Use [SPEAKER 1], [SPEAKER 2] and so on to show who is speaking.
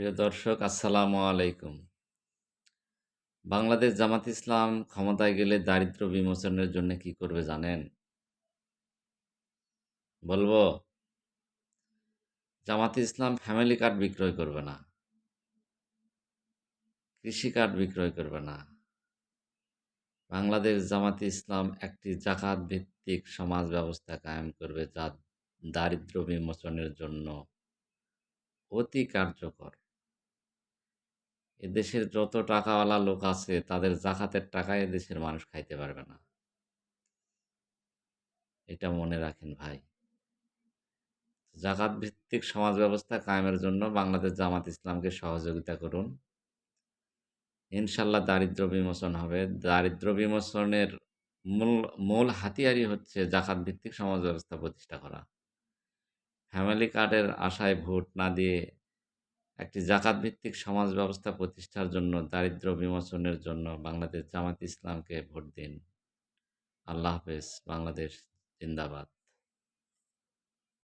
[SPEAKER 1] প্রিয় দর্শক, আসসালামু আলাইকুম। বাংলাদেশ জামাত ইসলাম ক্ষমতায় গেলে দারিদ্র বিমোচনের জন্য কি করবে জানেন? বলব, জামাত ইসলাম ফ্যামিলি কার্ড বিক্রয় করবে না। কৃষি কার্ড বিক্রয় করবে না। বাংলাদেশ জামাত ইসলাম একটি জাকাত ভিত্তিক সমাজ ব্যবস্থা কায়েম করবে যা দারিদ্র বিমোচনের জন্য অতি কার্যকর। এদেশের যত টাকাওয়ালা লোক আছে, তাদের জাকাতের টাকায় এদেশের মানুষ খাইতে পারবে না। এটা মনে রাখেন ভাই। জাকাত ভিত্তিক সমাজ ব্যবস্থা কায়েমের জন্য বাংলাদেশ জামাত ইসলামকে সহযোগিতা করুন। ইনশাল্লাহ দারিদ্র বিমোচন হবে। দারিদ্র বিমোচনের মূল মূল হাতিয়ারই হচ্ছে জাকাত ভিত্তিক সমাজ ব্যবস্থা প্রতিষ্ঠা করা। ফ্যামিলি কার্ডের আশায় ভোট না দিয়ে একটি জাকাত ভিত্তিক সমাজ ব্যবস্থা প্রতিষ্ঠার জন্য দারিদ্র বিমোচনের জন্য বাংলাদেশ জামাত ইসলামকে ভোট দিন। আল্লাহ হাফেজ, বাংলাদেশ জিন্দাবাদ।